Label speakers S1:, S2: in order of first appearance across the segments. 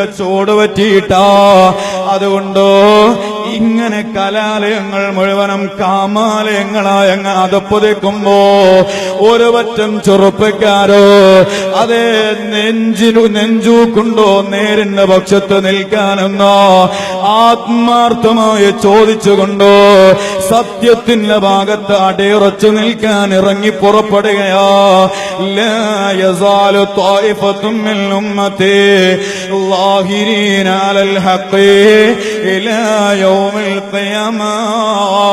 S1: നല്ല ചോട് പറ്റിയിട്ടാ. അതുകൊണ്ടോ ഇങ്ങനെ കലാലയങ്ങൾ മുഴുവനും കാമാലയങ്ങളായ ഒരു പറ്റം ചെറുപ്പക്കാരോ അതേ നെഞ്ചിനു നെഞ്ചൂക്കുണ്ടോ നേരിന്റെ പക്ഷത്ത് നിൽക്കാനെന്നോ ആത്മാർത്ഥമായി ചോദിച്ചുകൊണ്ടോ സത്യത്തിന്റെ ഭാഗത്ത് അടിയുറച്ചു നിൽക്കാൻ ഇറങ്ങി പുറപ്പെടുകയാ. ലാ യസാലു ത്വായിഫത്തും മിൻ ഉമ്മത്തി ളാഹിരീന അലൽ ഹഖ് ഇലാ യൗമിൽ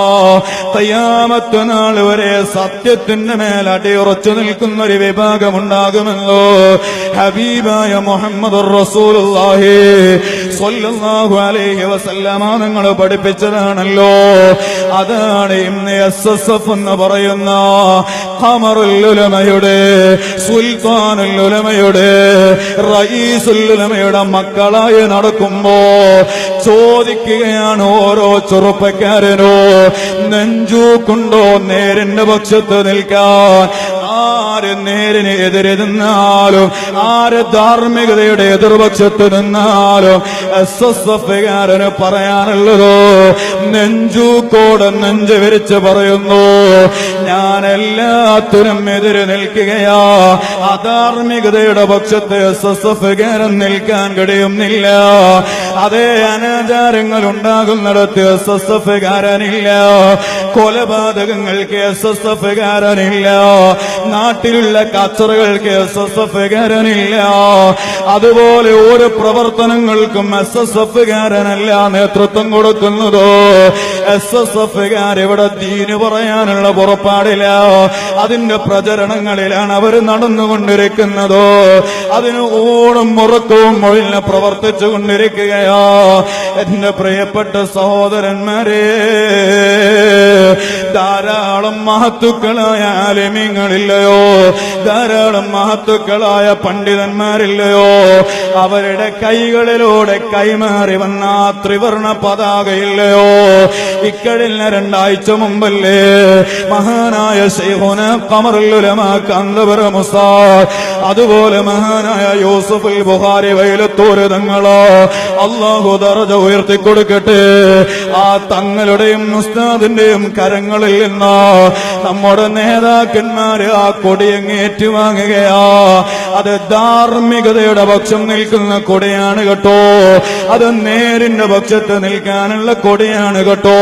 S1: ഖിയാമ ഖിയാമത്ത് നാൾ വരെ സത്യത്തിന്റെ മേൽ അടിയുറച്ചു നിൽക്കുന്ന ഒരു വിഭാഗമുണ്ടാകുമല്ലോ. ഹബീബായ മുഹമ്മദ് റസൂലുള്ളാഹി. നിങ്ങൾ പഠിപ്പിച്ചതാണല്ലോ. അതാണ് ഇന്ന് എസ് എസ് എഫ് എന്ന് പറയുന്ന ഖമറുല്ലുലമയുടെ സുൽത്താനുല്ലുലമയുടെ റയീസുല്ലുലമയുടെ മക്കളായി നടക്കുമ്പോ ചോദിക്കുകയാണ് ഓരോ ചെറുപ്പക്കാരനോ നെഞ്ചൂക്കുണ്ടോ? നേരിന്റെ പക്ഷത്ത് നിൽക്കാൻ ആര് നേരിന് എതിരെ നിന്നാലും ആര് ധാർമ്മികതയുടെ എതിർപക്ഷത്ത് നിന്നാലും എസ് എസ് എഫുകാരന് പറയാനുള്ളതോ നെഞ്ചൂക്കോട് നെഞ്ച് വിരിച്ച് പറയുന്നു ഞാൻ എല്ലാത്തിനും എതിര് നിൽക്കുകയാ അധാർമികതയുടെ പക്ഷത്ത് എസ് എസ് എഫുകാരൻ നിൽക്കാൻ കഴിയുന്നില്ല അതേ അനാചാരങ്ങൾ ഉണ്ടാകുന്നിടത്ത് എസ് കൊലപാതകങ്ങൾക്ക് എസ് നാട്ടിലുള്ള കച്ചറകൾക്ക് എസ് അതുപോലെ ഓരോ പ്രവർത്തനങ്ങൾക്കും എസ് എസ് എഫുകാരനല്ല നേതൃത്വം കൊടുക്കുന്നതോ. എസ് എസ് എഫുകാർ ഇവിടെ ദീന് പറയാനുള്ള പുറപ്പാടില്ല. അതിന്റെ പ്രചരണങ്ങളിലാണ് അവർ നടന്നുകൊണ്ടിരിക്കുന്നതോ. അതിന് ഊണും മുറക്കവും പ്രവർത്തിച്ചു എന്റെ പ്രിയപ്പെട്ട സഹോദരന്മാരെ ധാരാളം മഹത്തുക്കളായ ആലിമ്യങ്ങളില്ലയോ ധാരാളം മഹത്തുക്കളായ പണ്ഡിതന്മാരില്ലയോ? അവരുടെ കൈകളിലൂടെ കൈമാറി വന്ന ത്രിവർണ പതാകയില്ലയോ? ഇക്കഴിഞ്ഞ രണ്ടാഴ്ച മുമ്പല്ലേ മഹാനായ ശൈഹുന കമറുലുലമ കന്തപുര മുസാ. അതുപോലെ മഹാനായ യൂസുഫുൽ ബുഹാരി വൈലത്തൂര് തങ്ങളോ അള്ളാഹു ദർജ ഉയർത്തി കൊടുക്കട്ടെ ആ തങ്ങളുടെയും ഉസ്താദിന്റെയും കരങ്ങളിൽ നിന്ന് നമ്മുടെ നേതാക്കന്മാര് ആ കൊടിയങ്ങേറ്റു വാങ്ങുകയാ. അത് ധാർമ്മികതയുടെ പക്ഷം നിൽക്കുന്ന കൊടയാണ് കേട്ടോ. അത് നേരിന്റെ പക്ഷത്ത് നിൽക്കാനുള്ള കൊടയാണ് കേട്ടോ.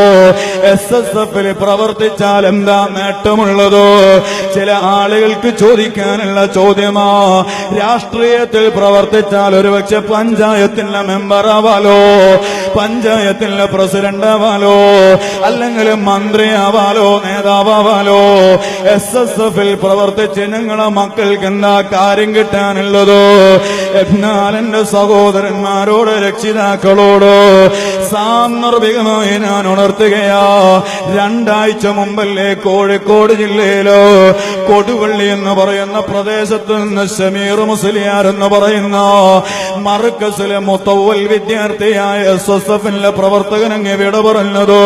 S1: എസ് എസ് എഫിൽ പ്രവർത്തിച്ചാൽ എന്താ നേട്ടമുള്ളതോ? ചില ആളുകൾക്ക് ചോദിക്കാനുള്ള ചോദ്യമാ. രാഷ്ട്രീയത്തിൽ പ്രവർത്തിച്ചാൽ ഒരുപക്ഷെ പഞ്ചായത്തിന്റെ മെമ്പർ ആവാലോ? പഞ്ചായത്തിന്റെ പ്രസിഡന്റ് ആവാലോ? അല്ലെങ്കിൽ മന്ത്രി ആവാലോ? നേതാവാലോ എസ് എസ് എഫിൽ പ്രവർത്തിച്ച് ഞങ്ങളെ മക്കൾക്ക് എന്താ കാര്യം കിട്ടാനുള്ളതോ? എന്നാൽ എന്റെ സഹോദരന്മാരോട് രക്ഷിതാക്കളോട് സാന്ദർഭികമായി ഞാൻ ഉണർത്തുകയാ. രണ്ടാഴ്ച മുമ്പല്ലേ കോഴിക്കോട് ജില്ലയിലോ കൊടുവള്ളി എന്ന് പറയുന്ന പ്രദേശത്ത് നിന്ന് ഷമീർ മുസ്ലിയാർ എന്ന് പറയുന്ന മർക്കസിലെ മുത്തവൽ വിദ്യാർത്ഥിയായ എസ് എസ് എഫിന്റെ പ്രവർത്തകനങ്ങ് വിട പറഞ്ഞതോ.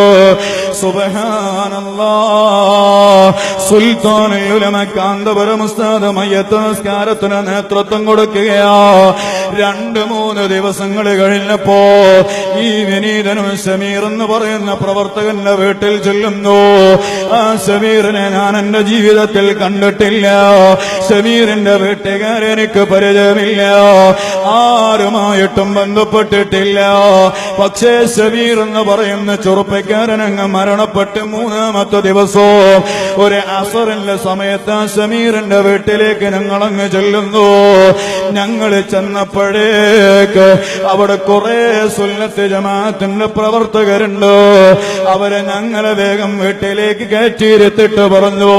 S1: സുബഹാനല്ലാ സുൽത്താനുലമ കാന്തപുരം ഉസ്താദ് നമസ്കാരത്തിന് നേതൃത്വം കൊടുക്കുകയാ. രണ്ട് മൂന്ന് ദിവസങ്ങൾ കഴിഞ്ഞപ്പോ ഈ വിനീതനും സമീർ എന്ന് പറയുന്ന പ്രവർത്തകന്റെ വീട്ടിൽ ചെല്ലുന്നു. ആ സമീറിനെ ഞാൻ എന്റെ ജീവിതത്തിൽ കണ്ടിട്ടില്ല. സമീറിന്റെ വീട്ടുകാരെനിക്ക് പരിചയമില്ല. ആരുമായിട്ടും ബന്ധപ്പെട്ടിട്ടില്ല. പക്ഷേ സമീർ എന്ന് പറയുന്ന ചെറുപ്പക്കാരൻ അങ്ങ് മരണപ്പെട്ട് മൂന്നാമത്തെ ദിവസവും ഒരു അസറിന്റെ സമയത്ത് സമീറിന്റെ വീട്ടിലേക്ക് ഞങ്ങൾ അങ്ങ് ചെല്ലുന്നു. ഞങ്ങൾ ചെന്നപ്പോഴേക്ക് അവിടെ കുറെ സുന്നത്ത് ജമാഅത്തിന്റെ പ്രവർത്തകരുണ്ട്. അവരെ ഞങ്ങളെ വേഗം വീട്ടിലേക്ക് കയറ്റിയിരുത്തിട്ട് പറഞ്ഞു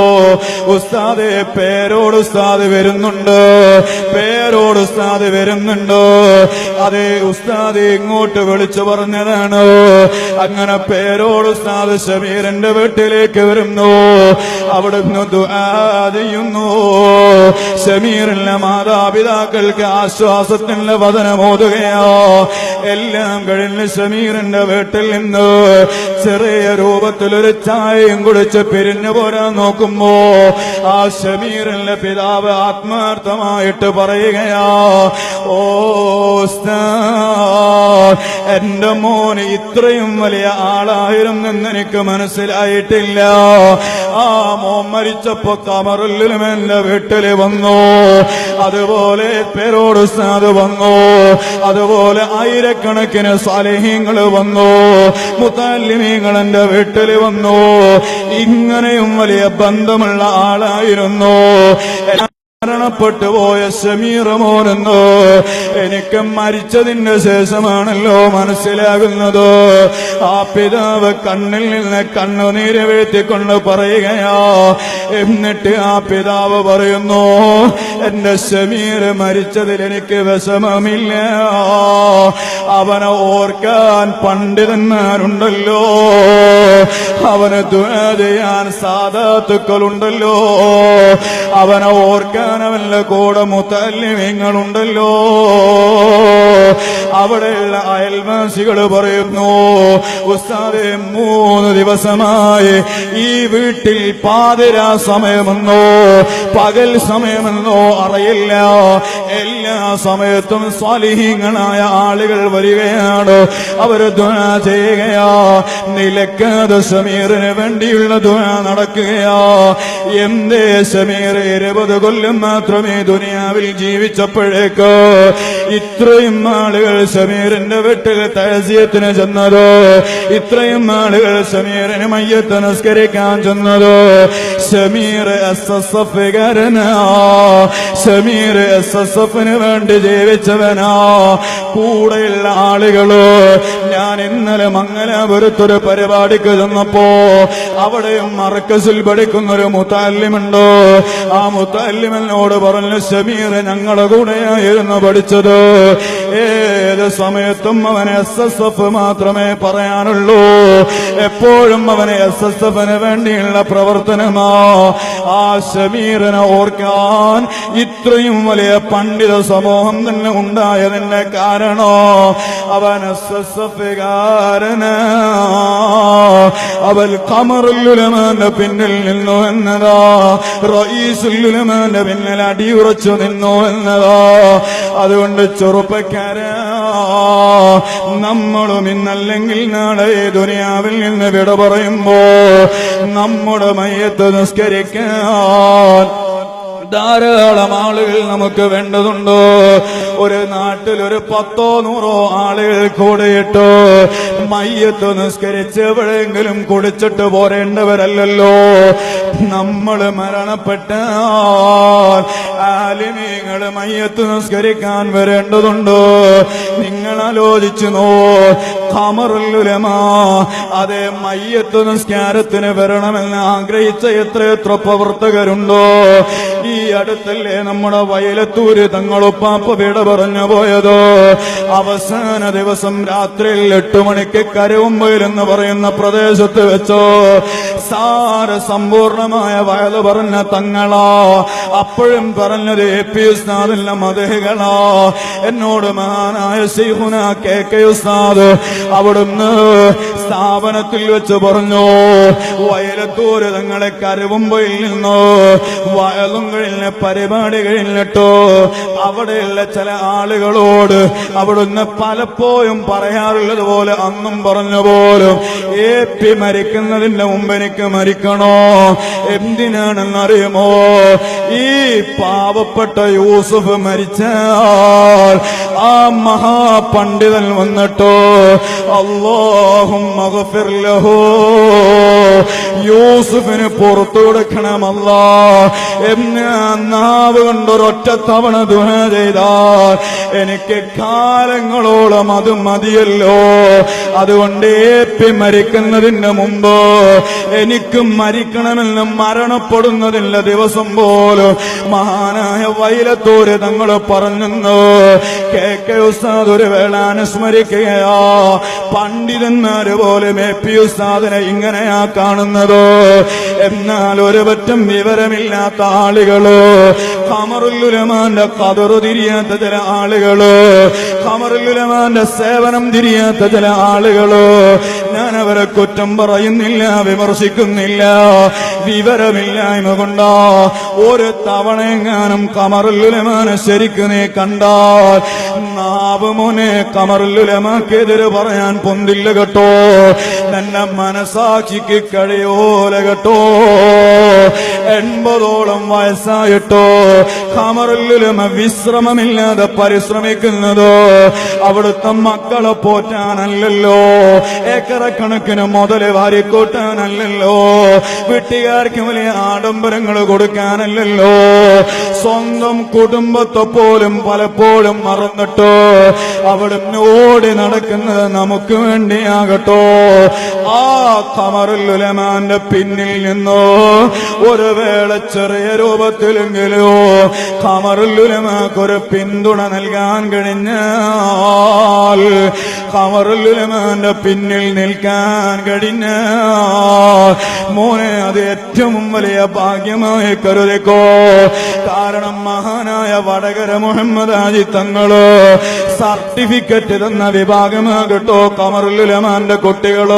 S1: ഉസ്താദെ പേരോട് ഉസ്താദ് വരുന്നുണ്ട്. പേരോട് ഉസ്താദ് വരുന്നുണ്ട്. അതേ ഉസ്താദ് ഇങ്ങോട്ട് വിളിച്ചു പറഞ്ഞതാണ്. അങ്ങനെ പേരോട് ഉസ്താദ് ഷമീറിന്റെ വീട്ടിലേക്ക് വരുന്നു. അവിടുന്ന് ദുആ ചെയ്യുന്നു. സമീറിന്റെ മാതാപിതാക്കൾക്ക് ആശ്വാസത്തിന്റെ വചനമോതുകയോ എല്ലാം കഴിഞ്ഞ് സമീറിന്റെ വീട്ടിൽ നിന്ന് ചെറിയ രൂപത്തിലൊരു ചായയും കുടിച്ച് പിരിഞ്ഞു പോരാൻ നോക്കുമ്പോ ആ സമീറിന്റെ പിതാവ് ആത്മാർത്ഥമായിട്ട് പറയുകയാ ഓ ഉസ്താദ്, എന്റെ മോന് ഇത്രയും വലിയ ആളായിരുന്നെന്ന് എനിക്ക് മനസ്സിലായിട്ടില്ല. ആ മോൻ മരിച്ചപ്പോ കമറുല്ലും എന്റെ വീട്ടിൽ വന്നു. അതുപോലെ പേരോട് ഉസ്താദ് വന്നു. അതുപോലെ ആയിരക്കണക്കിന് സാലേഹ്യങ്ങൾ വന്നു. മുത്താലിമീങ്ങൾ എന്റെ വീട്ടിൽ വന്നു. ഇങ്ങനെയും വലിയ ബന്ധമുള്ള ആളായിരുന്നു. മരണപ്പെട്ടു പോയ ഷമീർ മോനെന്ന്? എനിക്ക് മരിച്ചതിന് ശേഷമാണല്ലോ മനസ്സിലാകുന്നതോ. ആ പിതാവ് കണ്ണിൽ നിന്ന് കണ്ണുനീര് വീഴ്ത്തിക്കൊണ്ട് പറയുകയാ എന്നിട്ട് ആ പിതാവ് പറയുന്നു എന്റെ ഷമീർ മരിച്ചതിൽ എനിക്ക് വിഷമമില്ല. അവനെ ഓർക്കാൻ പണ്ഡിതന്മാരുണ്ടല്ലോ. അവന് ചെയ്യാൻ സാധാത്തുക്കളുണ്ടല്ലോ അവനെ ഓർക്കാൻ അവന്റെ കൂടെ മുത്തല്ലിമീങ്ങളുണ്ടല്ലോ. അവിടെയുള്ള അയൽവാസികൾ പറയുന്നു ഉസ്താദെ മൂന്ന് ദിവസമായി ഈ വീട്ടിൽ പാതിരാ സമയമെന്നോ പകൽ സമയമെന്നോ അറിയില്ല. എല്ലാ സമയത്തും സ്വാലിഹീങ്ങളായ ആളുകൾ വരികയാണ്. അവർ ദുആ ചെയ്യുകയാ. നിലക്കാതെ സമീറിന് വേണ്ടിയുള്ള ദുആ നടക്കുകയാ. എന്തേ സമീർ ഇരുപത് കൊല്ലം മാത്രമേ ദുനിയാവിൽ ജീവിച്ചപ്പോഴേക്ക് ഇത്രയും ആളുകൾ സമീറിന്റെ വെട്ടുകൾ തഹസിയത്തിന് ചെന്നതോ? ഇത്രയും ആളുകൾ സമീറിന് മയ്യത്ത് നമസ്കരിക്കാൻ ചെന്നതോ? സമീർ എസ് എസ് എഫ് കാരനാ സമീർ എസ് എസ് എഫിന് വേണ്ടി ജീവിച്ചവനാ. കൂടെയുള്ള ആളുകളോ ഞാൻ ഇന്നലെ മംഗലാപുരത്തൊരു പരിപാടിക്ക് ചെന്നപ്പോ അവിടെയും മറക്കസിൽ പഠിക്കുന്നൊരു മുത്താലിമുണ്ടോ? ആ മുത്താല്യമെന്നോട് പറഞ്ഞു സമീർ ഞങ്ങളുടെ കൂടെയായിരുന്നു പഠിച്ചത്. ഏത് സമയത്തും അവൻ എസ് എസ് എഫ് മാത്രമേ പറയാനുള്ളൂ. എപ്പോഴും അവന് എസ് എസ് എഫിന് വേണ്ടിയുള്ള പ്രവർത്തനമോ ആ. ഷമീറിനെ ഓർക്കാൻ ഇത്രയും വലിയ പണ്ഡിത സമൂഹം തന്നെ ഉണ്ടായതിന്റെ കാരണോ അവൻ എസ് എസ് എഫ് കാരനാ. അവൽ കമറുല്ലുലമാന്റെ പിന്നിൽ നിന്നു എന്നതാ. റയീസുല്ലുലമാന്റെ പിന്നിൽ അടിയുറച്ചു നിന്നു എന്നതാ. അതുകൊണ്ട് ചെറുപ്പക്കാര നമ്മളും ഇന്നല്ലെങ്കിൽ നാളെ ദുനിയാവിൽ നിന്ന് വിട പറയുമ്പോ നമ്മുടെ മയത്ത് നിസ്കരിക്കാൻ ധാരാളം ആളുകൾ നമുക്ക് വേണ്ടതുണ്ടോ? ഒരു നാട്ടിൽ ഒരു പത്തോ നൂറോ ആളുകൾ കൂടെയിട്ടോ മയ്യത്ത് നിസ്കരിച്ച് എവിടെയെങ്കിലും കുടിച്ചിട്ട് പോരേണ്ടവരല്ലോ നമ്മൾ മരണപ്പെട്ട ആലിമീങ്ങൾ മയ്യത്ത് നിസ്കരിക്കാൻ വരേണ്ടതുണ്ടോ? നിങ്ങൾ ആലോചിച്ചു നോ അതെ മയ്യത്ത് നിസ്കാരത്തിന് വരണമെന്ന് ആഗ്രഹിച്ച എത്ര എത്ര പ്രവർത്തകരുണ്ടോ. ഈ അടുത്തല്ലേ നമ്മുടെ വയലത്തൂര് തങ്ങളുപ്പാപ്പ വിട പറഞ്ഞു പോയതോ? അവസാന ദിവസം രാത്രിയിൽ എട്ടു മണിക്ക് കരവുമ്പയിൽ എന്ന് പറയുന്ന പ്രദേശത്ത് വെച്ചോ? സാര സമ്പൂർണമായ വയത് പറഞ്ഞ തങ്ങളോ. അപ്പോഴും പറഞ്ഞത് എ പി ഉസ്താദിന്റെ മതകളോ എന്നോട് മഹാനായ ശ്രീഹുന കെ കെ ഉസ്താദ് അവിടുന്ന് സ്ഥാപനത്തിൽ വെച്ച് പറഞ്ഞു വയലത്തൂര് തങ്ങളെ കരുവുമ്പയിൽ നിന്നോ വയലും കഴിഞ്ഞ പരിപാടി കഴിഞ്ഞിട്ടോ അവിടെയുള്ള ചില ആളുകളോട് അവിടുന്ന് പലപ്പോഴും പറയാറുള്ളത് പോലെ അന്നും പറഞ്ഞ പോലും ഏ പി മരിക്കുന്നതിന്റെ മുമ്പ് എനിക്ക് മരിക്കണോ? എന്തിനാണെന്നറിയുമോ? ഈ പാവപ്പെട്ട യൂസുഫ് മരിച്ചാൽ ആ മഹാപണ്ഡിതൻ വന്നിട്ടോ അല്ലാഹും യൂസുഫിന് പുറത്തു കൊടുക്കണമല്ല. എന്ന് നാവ് കൊണ്ടൊരൊറ്റ തവണ ദുഹ ചെയ്താൽ എനിക്ക് കാലങ്ങളോളം അത് മതിയല്ലോ. അതുകൊണ്ട് ഏപ്പി മരിക്കുന്നതിന് മുമ്പ് എനിക്ക് മരിക്കണമെന്ന് മരണപ്പെടുന്നതില്ല ദിവസം പോലും മഹാനായ വൈലത്തൂര് തങ്ങൾ പറഞ്ഞെന്ന്. കെ കെ ഉസ്താദ് ഒരു വേള അനുസ്മരിക്കുകയാ. പണ്ഡിതന്മാര് പോലും എ പി ഉസ്താദിനെ ഇങ്ങനെയാ കാണുന്നതോ. എന്നാൽ ഒരു പറ്റം വിവരമില്ലാത്ത ആളുകൾ ഖമറുല്ലുലമാന്റെ കതറു തിരിയാത്ത ചില ആളുകൾ ഖമറുല്ലുലമാന്റെ സേവനം തിരിയാത്ത ചില ആളുകൾ ഞാൻ അവരെ കുറ്റം പറയുന്നില്ല വിമർശിക്കുന്നില്ല വിവരമില്ലായ്മ കൊണ്ടോ ഒരു തവണയെങ്ങാനും കമറുല്ലുലമാനെ ശരിക്കു നീ കണ്ടാൽ നാവ് മോനെ കമറുല്ലുലമാക്കെതിരെ പറയാൻ പൊന്തില്ല കേട്ടോ. തന്നെ മനസാക്ഷിക്ക് കഴിയോല കേട്ടോ. എൺപതോളം വയസ്സായിട്ടോ. കമറുല്ലുലമ വിശ്രമമില്ലാതെ പരിശ്രമിക്കുന്നതോ അവിടുത്തെ മക്കളെ പോറ്റാനല്ലല്ലോ. ഏക്കറക്കണക്കിന് മുതൽ വാരിക്കൂട്ടാനല്ലല്ലോ. വീട്ടുകാർക്ക് വലിയ ആഡംബരങ്ങൾ കൊടുക്കാനല്ലല്ലോ. സ്വന്തം കുടുംബത്തെ പോലും പലപ്പോഴും മറന്നിട്ടോ അവിടുന്ന് ഓടി നടക്കുന്നത് നമുക്ക് വേണ്ടിയാകട്ടോ. ആ കമറുലുലമാന്റെ പിന്നിൽ നിന്നോ ഒരു വേള ചെറിയ രൂപത്തിലെങ്കിലോ കമറുല്ലുലമാക്കൊരു പിന്തുണ നൽകാൻ കഴിഞ്ഞാൽ കമറുലുലമാന്റെ പിന്നിൽ നിൽക്കാൻ കഴിഞ്ഞ മോനെ അത് ഏറ്റവും വലിയ ഭാഗ്യമായി കരുതിക്കോ. കാരണം മഹാനായ വടകര മുഹമ്മദ് ആജി തങ്ങൾ സർട്ടിഫിക്കറ്റ് തന്ന വിഭാഗമാകട്ടോ കമറുലുലമാന്റെ കുട്ടികൾ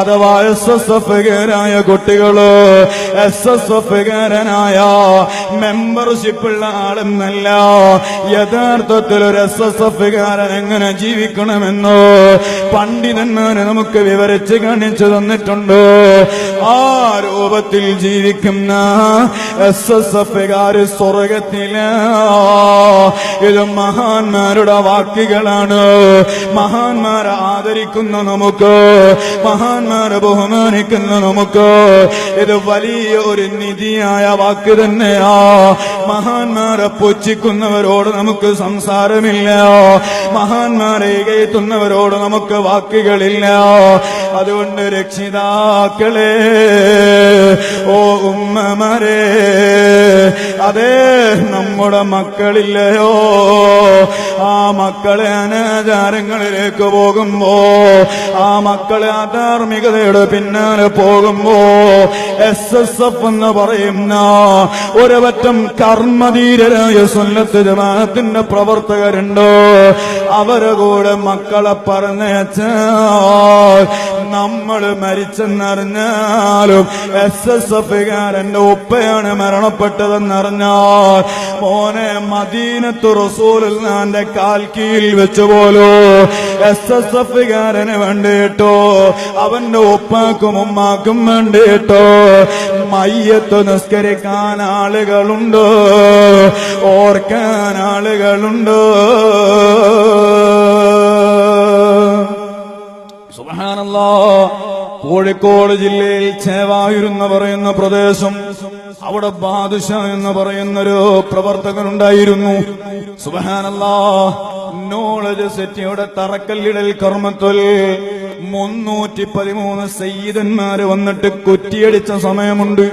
S1: അഥവാ എസ് എസ് എഫുകാരായ കുട്ടികൾ എസ് എസ് എഫുകാരനായ മെമ്പർഷിപ്പുള്ള ആളെന്നല്ല യഥാർത്ഥത്തിൽ ഒരു എസ് എസ് എഫുകാരൻ എങ്ങനെ ജീവിക്കണമെന്നോ പണ്ഡിതന്മാരെ നമുക്ക് വിവരിച്ച് കാണിച്ചു തന്നിട്ടുണ്ട്? ആ രൂപത്തിൽ ജീവിക്കുന്ന എസ് എസ് എഫുകാര് സ്വർഗത്തില. ഇത് മഹാന്മാരുടെ വാക്കുകളാണ്. മഹാന്മാരെ ആദരിക്കുന്ന നമുക്ക് മഹാന്മാരെ ബഹുമാനിക്കുന്ന നമുക്ക്. ഇത് വലിയ ഒരു നിധിയായ വാക്ക് തന്നെയാ. മഹാന്മാരെ പൊച്ചിക്കുന്നവരോട് നമുക്ക് സംസാരമില്ല. മഹാന്മാരെ ഇകയത്തുന്നവരോട് നമുക്ക് വാക്കുകളില്ല. അതുകൊണ്ട് രക്ഷിതാക്കളെ ഓ ഉമ്മമാരെ അതേ നമ്മുടെ മക്കളില്ലയോ ആ മക്കളെ അനാചാരങ്ങളിലേക്ക് പോകുമ്പോ ആ മക്കളെ അധാർമികതയുടെ പിന്നാലെ പോകുമ്പോ എസ് എസ് എഫ് എന്ന് പറയുന്ന ഒരവറ്റം കർമ്മധീരരായ സുന്നത്ത് ജമാഅത്തിന്റെ പ്രവർത്തകരുണ്ട്. അവരെ കൂടെ മക്കളെ പറഞ്ഞയച്ചാൽ നമ്മൾ മരിച്ചെന്നറിഞ്ഞാലും എസ് എസ് എഫുകാരന്റെ ഉപ്പയാണ് മരണപ്പെട്ടതെന്നറിഞ്ഞാൽ മോനെ മദീനത്ത് റസൂലിൽ നാന്റെ കാൽക്കീൽ വെച്ച് പോലോ എസ് എസ് എഫുകാരന് വേണ്ടിയിട്ടോ അവന്റെ ഉപ്പാക്കും ഉമ്മാക്കും വേണ്ടിയിട്ടോ മയ്യത്ത് നിസ്കരിക്കാൻ ആളുകളുണ്ട് ഓർക്കാൻ ആളുകളുണ്ട്. കോഴിക്കോട് ജില്ലയിൽ ചേവായൂർ പറയുന്ന പ്രദേശം അവിടെ ബാദുഷ എന്ന് പറയുന്നൊരു പ്രവർത്തകനുണ്ടായിരുന്നു. സുബഹാനല്ലാ നോളജ് സെറ്റിയുടെ തറക്കല്ലിടൽ കർമ്മത്തിൽ മുന്നൂറ്റി പതിമൂന്ന് സയ്യിദന്മാര് വന്നിട്ട് കുറ്റിയടിച്ച സമയമുണ്ട്.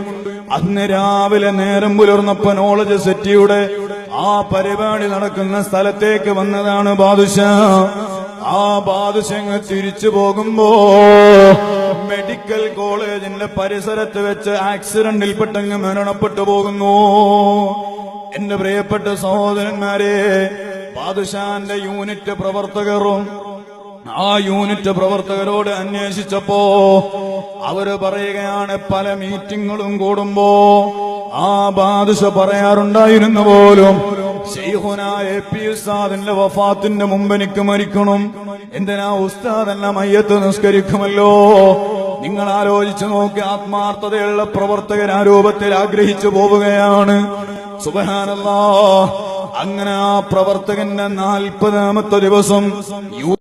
S1: അന്ന് രാവിലെ നേരം പുലർന്നപ്പോ നോളജ് സെറ്റിയുടെ ആ പരിപാടി നടക്കുന്ന സ്ഥലത്തേക്ക് വന്നതാണ് ബാദുഷാ. ആ ബാദുശങ്ങ് തിരിച്ചു പോകുമ്പോ മെഡിക്കൽ കോളേജിന്റെ പരിസരത്ത് വെച്ച് ആക്സിഡന്റിൽപ്പെട്ടങ്ങ് മരണപ്പെട്ടു പോകുന്നു. എന്റെ പ്രിയപ്പെട്ട സഹോദരന്മാരെ ബാദുഷാന്റെ യൂണിറ്റ് പ്രവർത്തകരും ആ യൂണിറ്റ് പ്രവർത്തകരോട് അന്വേഷിച്ചപ്പോ അവർ പറയുകയാണ് പല മീറ്റിങ്ങുകളും കൂടുമ്പോ ആ ബാദുഷ പറയാറുണ്ടായിരുന്നു പോലും. ഷെയ്ഖുന എ പി ഉസ്താദിന്റെ വഫാത്തിന്റെ മുമ്പ് എനിക്ക് മരിക്കണം. എന്തിനാ ഉസ്താദല്ല മയ്യത്ത് നിസ്കരിക്കുമല്ലോ? നിങ്ങൾ ആലോചിച്ചു നോക്കി ആത്മാർത്ഥതയുള്ള പ്രവർത്തകൻ ആ രൂപത്തിൽ ആഗ്രഹിച്ചു പോവുകയാണ്. സുബഹാനല്ലാ. അങ്ങനെ ആ പ്രവർത്തകന്റെ നാൽപ്പതാമത്തെ ദിവസം